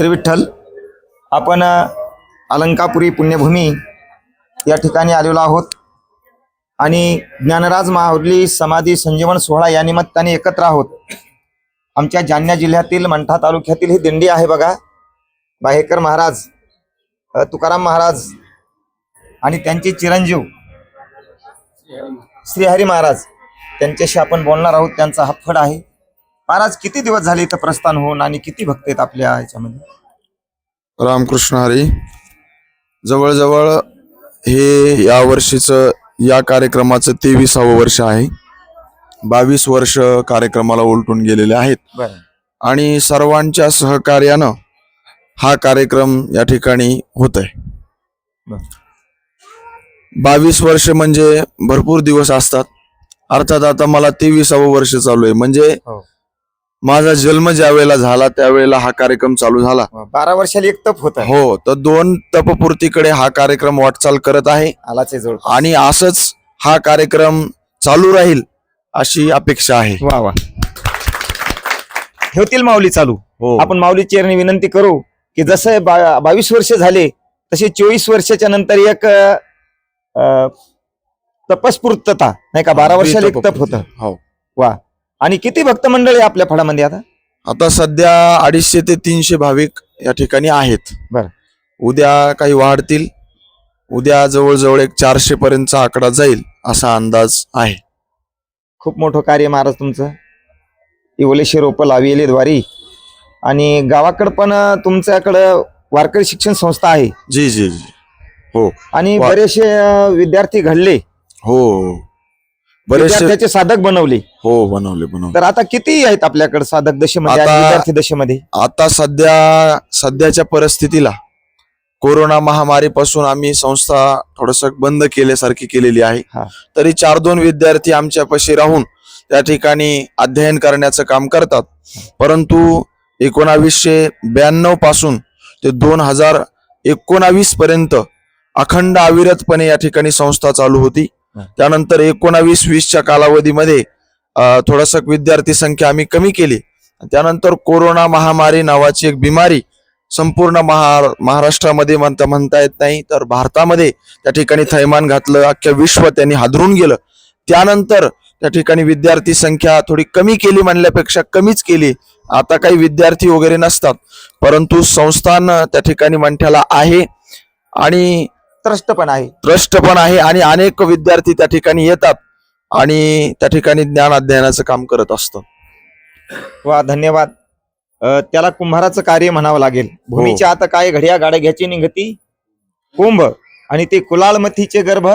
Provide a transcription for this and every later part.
श्री विठ्ठल. आपण अलंकापुरी पुण्यभूमी या ठिकाणी आलेलो आहोत. आणि ज्ञानराज माहुली समाधी संजीवन सोहळा या निमित्ताने एकत्र आहोत. आमच्या जालना जिल्ह्यातील मंठा तालुक्यातील ही दिंडी आहे बघा. बाहेकर महाराज तुकाराम महाराज आणि त्यांचे चिरंजीव श्रीहरी महाराज त्यांच्याशी आपण बोलणार आहोत. त्यांचा हा फड आहे. महाराज किती दिवस झाले इथं प्रस्थान होऊन आणि किती भक्त आहेत आपल्या ह्याच्यामध्ये? रामकृष्ण हरी जवळजवळ हे या वर्षीचं या कार्यक्रमाचं तेविसावं वर्ष आहे. बावीस वर्ष कार्यक्रमाला उलटून गेलेले आहेत. आणि सर्वांच्या सहकार्यानं हा कार्यक्रम या ठिकाणी होत आहे. बावीस वर्ष म्हणजे भरपूर दिवस असतात. अर्थात आता मला तेविसावं वर्ष चालू आहे. म्हणजे हो. माझा जन्म ज्या वेळेला झाला त्यावेळेला हा कार्यक्रम चालू झाला. बारा वर्षाला एक तप होत हो तर दोन तपपूर्तीकडे हा कार्यक्रम वाटचाल करत आहे. आलाच जवळ आणि असंच हा कार्यक्रम चालू राहील अशी अपेक्षा आहे. वा वा. ठेवतील माऊली चालू. हो. आपण माऊली चेरणी विनंती करू की जसं बा- बावीस वर्ष झाले तसे चोवीस वर्षाच्या नंतर एक अ, तपस्फूर्तता नाही का? बारा वर्षाला एक तप होतं. हो. वा. आणि किती भक्त मंडळी आहे आपल्या फळामध्ये आता? आता सध्या अडीचशे ते तीनशे भाविक या ठिकाणी आहेत. बरं. उद्या काही वाढतील. उद्या जवळजवळ एक चारशे पर्यंतचा आकडा जाईल असा अंदाज आहे. खूप मोठं कार्य महाराज तुमचं. इवलेशी रोपं लाविले द्वारी आणि गावाकडं पण तुमच्याकडं वारकरी शिक्षण संस्था आहे. जी जी जी. आणि वा- बरेचसे विद्यार्थी घडले. हो. बरेचसे साधक बनवले. हो बनवले बनवले. तर आता किती आहेत आपल्याकडे साधक दशेमध्ये आणि आता- विद्यार्थी दशेमध्ये? आता सध्या सध्याच्या परिस्थितीला कोरोना महामारीपासून आम्ही संस्था थोडस बंद केल्यासारखी केलेली आहे. तरी चार दोन विद्यार्थी आमच्यापाशी राहून त्या ठिकाणी अध्ययन करण्याचं काम करतात. परंतु एकोणावीसशे ब्याण्णवपासून ते दोन हजार एकोणावीस पर्यंत अखंड अविरतपणे या ठिकाणी संस्था चालू होती. त्यानंतर एकोणावीस वीसच्या कालावधीमध्ये थोडस विद्यार्थी संख्या आम्ही कमी केली. त्यानंतर कोरोना महामारी नावाची एक बिमारी संपूर्ण महा महाराष्ट्रामध्ये म्हणता म्हणता येत नाही तर भारतामध्ये त्या ठिकाणी थैमान घातलं अख्ख्या विश्व त्यांनी हादरून गेलं. त्यानंतर त्या ठिकाणी विद्यार्थी संख्या थोडी कमी केली म्हणल्यापेक्षा कमीच केली. आता काही विद्यार्थी वगैरे नसतात परंतु संस्थान त्या ठिकाणी मंठ्याला आहे. आणि त्रस्त पण आहे. ट्रस्ट पण आहे आणि अनेक विद्यार्थी त्या ठिकाणी येतात आणि त्या ठिकाणी ज्ञान अध्ययनाचं काम करत असतात. वा धन्यवाद. अ, त्याला कुंभाराचं कार्य म्हणावं लागेल. भूमीच्या आता काय घड्या गाड्या घ्यायची निघती? कुंभ आणि ते कुलाल मथीचे गर्भ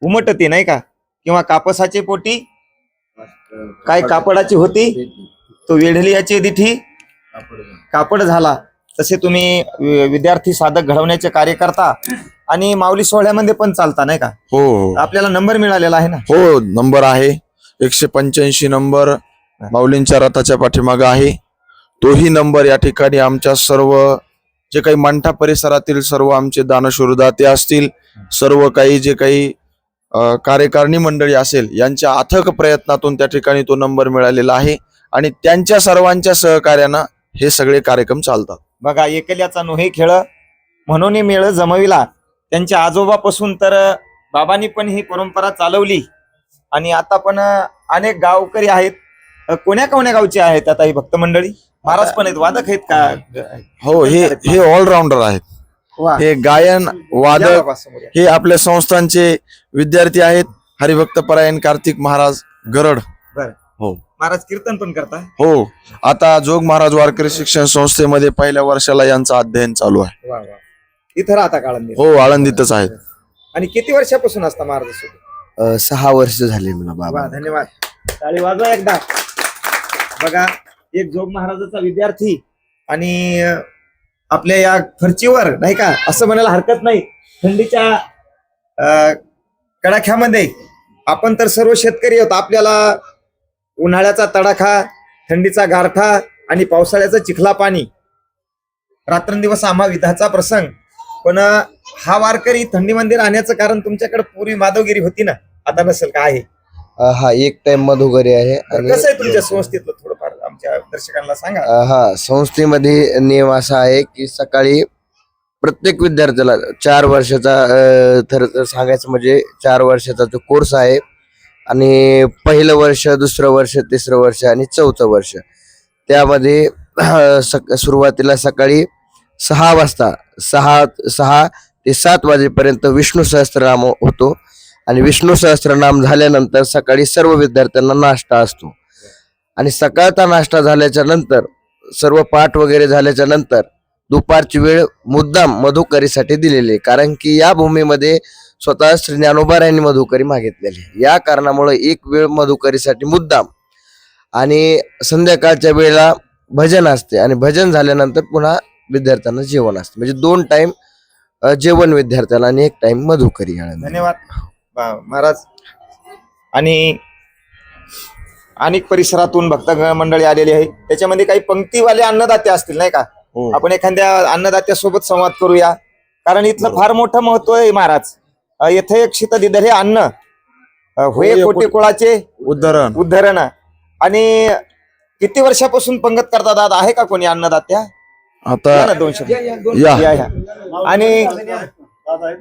उमटते नाही का? किंवा कापसाचे पोटी? काय कापडाची होती? तो वेढलियाची दिठी? कापड झाला. तसे तुम्ही वि- विद्यार्थी साधक घडवण्याचे कार्य करता. आणि माऊली सोहळ्यामध्ये पण चालता नाही का? हो. हो आपल्याला नंबर मिळालेला आहे ना? हो नंबर आहे. एकशे पंच्याऐंशी नंबर माऊलींच्या रथाच्या पाठीमागं आहे. तोही नंबर या ठिकाणी आमच्या सर्व जे काही मंठा परिसरातील सर्व आमचे दानशूरदाते असतील सर्व काही जे काही अ, कार्यकारिणी मंडळी असेल यांच्या अथक प्रयत्नातून त्या ठिकाणी तो नंबर मिळालेला आहे. आणि त्यांच्या सर्वांच्या सहकार्यानं हे सगळे कार्यक्रम चालतात. बघा एकल्याचा नोहे खेळ म्हणून मेळ जमविला. त्यांच्या आजोबापासून तर बाबांनी पण ही परंपरा चालवली. आणि आता पण अनेक गावकरी आहेत. कोण्या कोण्या गावचे आहेत आता ही भक्त मंडळी? महाराज पण आहेत वादक आहेत का? हो हे हे ऑलराऊंडर आहेत. हे गायन वादक. हे आपल्या संस्थांचे विद्यार्थी आहेत. हरिभक्त परायण कार्तिक महाराज गरड. हो. महाराज कीर्तन पण करता? हो. आता जोग महाराज वारकरी शिक्षण संस्थेमध्ये पहिल्या वर्षाला यांचं अध्ययन चालू आहे. इथं राहता काळंदी हो आळंदीतच आहेत. आणि किती वर्षापासून असता महाराज? अ, सहा वर्ष झाली मला वा बाबा धन्यवाद. टाळी वाजवा एकदा. बघा एक जोग महाराजाचा विद्यार्थी आणि अं, आपल्या या फरचीवर नाही का असं म्हणायला हरकत नाही. थंडीच्या अं, कडाख्यामध्ये आपण तर सर्व शेतकरी आहोत. आपल्याला उन्हाळ्याचा तडाखा थंडीचा गारठा आणि पावसाळ्याचं चिखला पाणी रात्रंदिवस आम्हा विधाचा प्रसंग. पण हा वारकरी थंडीमध्ये राहण्याचं कारण तुमच्याकडे पूर्वी माधवगिरी होती ना? आता नसेल का आहे? अ, हा एक टाइम मधुकरी आहे कसं आहे तुमच्या संस्थेतलं थोडंफार आमच्या दर्शकांना सांगा. अ, हा संस्थेमध्ये नियम असा आहे की सकाळी प्रत्येक विद्यार्थ्याला चार वर्षाचा अ, थर सांगायचं म्हणजे चार वर्षाचा जो कोर्स आहे आणि पहिलं वर्ष दुसरं वर्ष तिसरं वर्ष आणि चौथं वर्ष. त्यामध्ये सक सुरुवातीला सकाळी सहा वाजता सहा सहा ते सात वाजेपर्यंत विष्णू सहस्त्रनाम होतो. आणि विष्णू सहस्त्रनाम झाल्यानंतर सकाळी सर्व विद्यार्थ्यांना नाश्ता असतो. आणि सकाळचा नाश्ता झाल्याच्यानंतर सर्व पाठ वगैरे झाल्याच्यानंतर दुपारची वेळ मुद्दाम मधुकरीसाठी दिलेली आहे. कारण की या भूमीमध्ये स्वतः श्री ज्ञानोबा यांनी मधुकरी मागितलेली या कारणामुळे एक वेळ मधुकरीसाठी मुद्दाम. आणि संध्याकाळच्या वेळेला भजन असते. आणि भजन झाल्यानंतर पुन्हा विद्यार्थ्यांना जेवण असते. म्हणजे दोन टाइम जेवण विद्यार्थ्याला आणि एक टाइम मधुकरी. धन्यवाद. महाराज. आणि अनेक परिसरातून भक्त मंडळी आलेली आहे. त्याच्यामध्ये काही पंक्तीवाले अन्नदाते असतील नाही का? हो. आपण एखाद्या अन्नदात्यासोबत संवाद करूया. कारण इथलं फार मोठं महत्त्व आहे महाराज. येथे एक शीतदिदर हे अन्न. होय होय, कोटी कुळाचे उद्धरण. उद्धरण. आणि किती वर्षापासून पंगत करता दादा? आहे का कोणी अन्नदात्या? आता या ना दोन शब्द. या या, या. आणि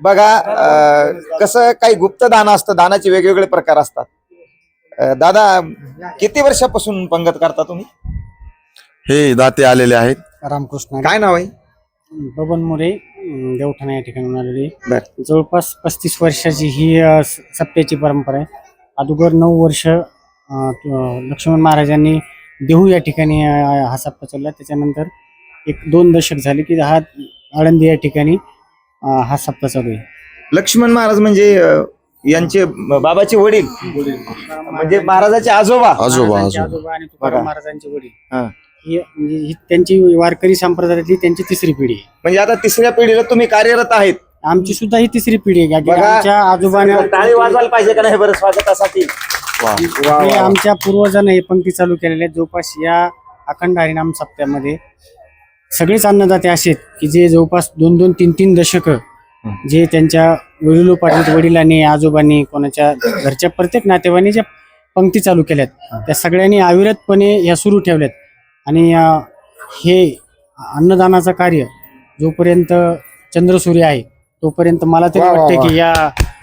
बघा अं, कसं काही गुप्त दान असतं दानाचे वेगवेगळे प्रकार असतात. अं, दादा किती वर्षापासून पंगत करता तुम्ही? हे दाते आलेले आहेत. रामकृष्ण. काय नाव आहे? बबन मोरे अं, देवठाणा या ठिकाणी आलेली बर. जवळपास पस्तीस वर्षाची ही अं, स- सप्त्याची परंपरा आहे. अगोदर नऊ वर्ष अं, त- लक्ष्मण महाराजांनी देहू या ठिकाणी अं, हा सप्ताह चालला. त्याच्यानंतर एक दोन दशक झाले की हा आळंदी या ठिकाणी अं, हा सप्ताह चालू आहे. लक्ष्मण महाराज म्हणजे अं, यांचे म- बाबाचे वडील. म्हणजे महाराजाचे आजोबा. आजोबा महाराजांचे आजोबा आजोबा आणि तुकाराम बघा. महाराजांचे वडील. हा. ही म्हणजे ही त्यांची वारकरी संप्रदायातली त्यांची तिसरी पिढी आहे. म्हणजे आता तिसऱ्या पिढीला तुम्ही कार्यरत आहेत. आमची सुद्धा ही तिसरी पिढी आहे. की बघा. आमच्या आजोबाने टाळी वाजवायला पाहिजे का नाही बरं स्वागतासाठी? वा, वा, हे वा. आमच्या पूर्वजांनी हे पंक्ती चालू केलेल्या आहेत जवळपास या अखंड हरिनाम सप्त्यामध्ये सगळेच अन्नदाते असे आहेत की जे जवळपास दोन दोन तीन तीन दशक जे त्यांच्या वडिलोपार्जित वडिलांनी आजोबांनी कोणाच्या घरच्या प्रत्येक नातेवाईंनी ज्या पंक्ती चालू केल्यात त्या सगळ्यांनी अविरतपणे ह्या सुरू ठेवल्यात. आणि हे अन्नदानाचं कार्य जोपर्यंत चंद्रसूर्य आहे तोपर्यंत मला तरी वाटतं. की या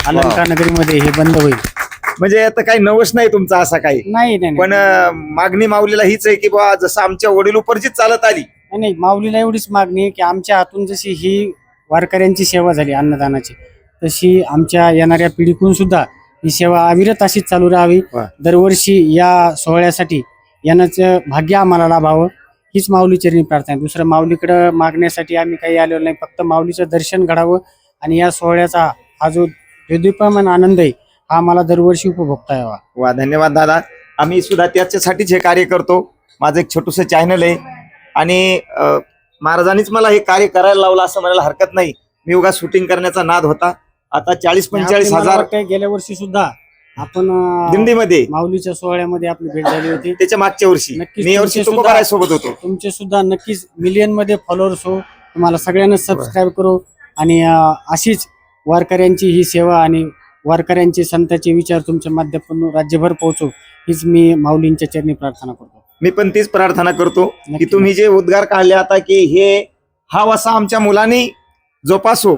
अलंकार नगरीमध्ये हे बंद होईल. म्हणजे आता काही नवस नाही तुमचा असा काही? नाही पण मागणी माऊलीला हीच आहे की बा जसं आमच्या वडील उपरजीत चालत आली नाही नाही माऊलीला एवढीच मागणी की आमच्या हातून जशी ही वारकऱ्यांची सेवा झाली अन्नदानाची तशी आमच्या येणाऱ्या पिढीकून सुद्धा ही सेवा अविरत अशीच चालू राहावी. दरवर्षी या सोहळ्यासाठी येण्याचं भाग्य आम्हाला लाभावं हीच माऊली चरणी प्रार्थना दुसरं माऊलीकडं मागण्यासाठी आम्ही काही आलेलो नाही फक्त माऊलीचं दर्शन घडावं आणि या सोहळ्याचा हा जो द्योदीपमान आनंद आहे हा आम्हाला दरवर्षी उपभोगता यावा वा धन्यवाद दादा. आम्ही सुद्धा त्याच्यासाठीच हे कार्य करतो. माझं एक छोटस चॅनल आहे. आणि महाराजांनीच मला हे कार्य करायला लावलं असं म्हणायला हरकत नाही. मी उगा शूटिंग करण्याचा नाद होता. आता चाळीस पंचेचाळीस हजार गेल्या वर्षी सुद्धा आपण दिंडीमध्ये माऊलीच्या सोहळ्यामध्ये आपली भेट झाली होती. त्याच्या मागच्या वर्षी. मी तुकोबाराय सोबत होतो. तुमचे सुद्धा नक्कीच मिलियनमध्ये फॉलोअर्स हो. तुम्हाला सगळ्यांना सबस्क्राईब करू. आणि अशीच वारकऱ्यांची ही सेवा आणि वारकऱ्यांचे संतांचे विचार तुमच्या माध्यमातून राज्यभर पोहोचू. हीच मी माऊलींच्या चरणी प्रार्थना करतो. मी पण तीच प्रार्थना करतो की. तुम्ही जे उद्गार काढले आता की हे हा वसा आमच्या मुलांनी जोपासो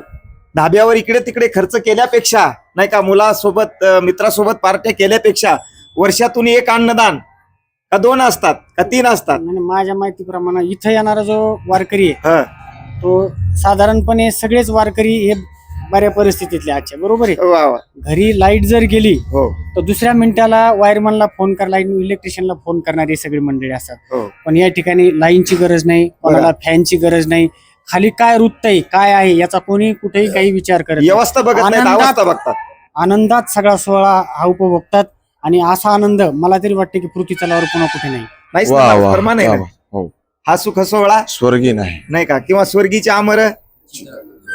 धाब्यावर इकडे तिकडे खर्च केल्यापेक्षा नाही का मुलासोबत मित्रासोबत पार्ट्या केल्यापेक्षा वर्षातून एक अन्नदान का दोन असतात का तीन असतात आणि माझ्या माहितीप्रमाणे इथं येणारा जो वारकरी आहे हं. तो साधारणपणे सगळेच वारकरी हे बऱ्या परिस्थितीतले आजच्या बरोबर आहे? वा वा. घरी लाइट जर गेली हो. तर दुसऱ्या मिनिटाला वायरमनला फोन कर लाईन इलेक्ट्रिशियनला फोन करणारी सगळी मंडळी असतात. हो. पण या ठिकाणी लाईनची गरज नाही कोणाला फॅनची गरज नाही. खाली काय वृत्त आहे काय आहे याचा कोणी कुठेही काही विचार करत नाही. व्यवस्था बघत नाहीत आनंदात- अवस्था बघतात. आनंदात सगळा सोहळा हा उपभोगतात आणि असा आनंद मला तरी वाटते की पृथ्वी तलावर पुन्हा कुठे नाही. नाहीच वा वा वा. हो. हा सुख सोहळा स्वर्गीय नाही. नाही का? किंवा स्वर्गीचे आमर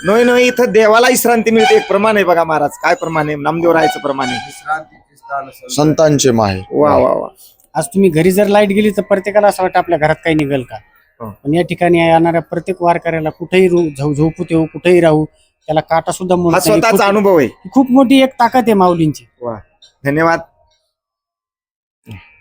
नोय नोय इथं देवाला विश्रांती मिळते. एक प्रमाण आहे बघा महाराज. काय प्रमाण आहे? नामदेव राहायचं प्रमाण आहे. संतांचे माहे. वा वा वा. आज तुम्ही घरी जर लाइट गेली तर प्रत्येकाला असं वाटतं आपल्या घरात काही निघेल का? हो. पण या ठिकाणी येणाऱ्या प्रत्येक वारकऱ्याला कुठेही रू- झो- झोपू येऊ कुठेही राहू त्याला काटा सुद्धा हा नाही. स्वतःचा खूप- अनुभव आहे. खूप मोठी एक ताकद आहे माऊलींची. वा. धन्यवाद.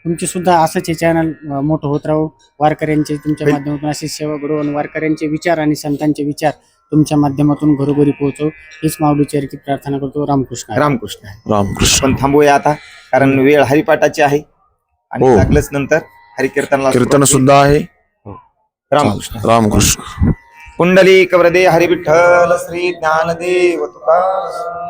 तुमचे सुद्धा असंच हे चॅनल मोठं होत राहू. वारकऱ्यांचे तुमच्या बिल- माध्यमातून अशी सेवा घडू आणि वारकऱ्यांचे विचार आणि संतांचे विचार तुमच्या माध्यमातून घरोघरी पोहोचव हीच माऊलीची चरित्र प्रार्थना करतो. रामकृष्ण. रामकृष्ण. रामकृष्ण. आपण थांबूया आता कारण वेळ हरिपाठाची आहे. आणि हो. लागलंच नंतर हरिकीर्तनाला कीर्तन सुरुवात. सुद्धा आहे. रामकृष्ण. रामकृष्ण. कुंडली कवरदे हरिविठ्ठल श्री ज्ञानदेव तुका